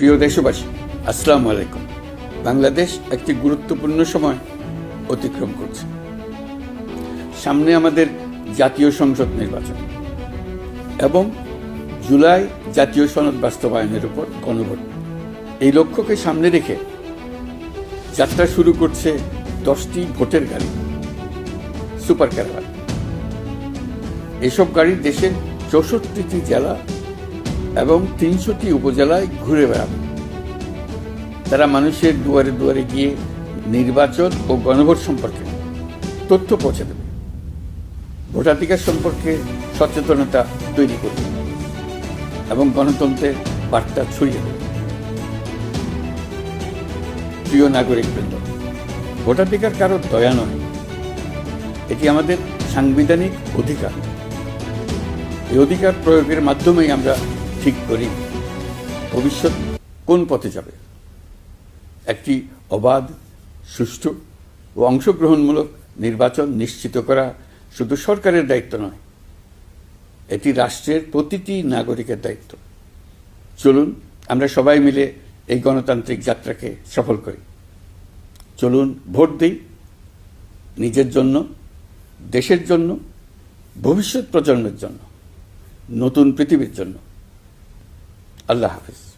প্রিয় দেশবাসী, আসসালামু আলাইকুম। বাংলাদেশ একটি গুরুত্বপূর্ণ সময় অতিক্রম করছে। সামনে আমাদের জাতীয় সংসদ নির্বাচন এবং জুলাই জাতীয় সনদ বাস্তবায়নের উপর গণভোট। এই লক্ষ্যকে সামনে রেখে যাত্রা শুরু করছে দশটি ভোটের গাড়ি, সুপার ক্যারাভান এসব গাড়ি দেশের চৌষট্টিটি জেলা এবং তিনশোটি উপজেলায় ঘুরে বেড়াবে। তারা মানুষের দুয়ারে দুয়ারে গিয়ে নির্বাচন ও গণভোট সম্পর্কে তথ্য পৌঁছে দেবে। ভোটাধিকার সম্পর্কে সচেতনতা তৈরি করবে এবং গণতন্ত্রের বার্তা ছড়িয়ে দেবে। প্রিয় নাগরিকবৃন্দ, ভোটাধিকার কারও দয়া নয়। এটি আমাদের সাংবিধানিক অধিকার। এই অধিকার প্রয়োগের মাধ্যমেই আমরা ঠিক করি, ভবিষ্যৎ কোন পথে যাবে? একটি অবাধ, সুষ্ঠু ও অংশগ্রহণমূলক নির্বাচন নিশ্চিত করা শুধু সরকারের দায়িত্ব নয়, এটি রাষ্ট্রের প্রতিটি নাগরিকের দায়িত্ব। চলুন, আমরা সবাই মিলে এই গণতান্ত্রিক যাত্রাকে সফল করি। চলুন, ভোট দিই নিজের জন্য, দেশের জন্য, ভবিষ্যৎ প্রজন্মের জন্য, নতুন পৃথিবীর জন্য। الله حافظ.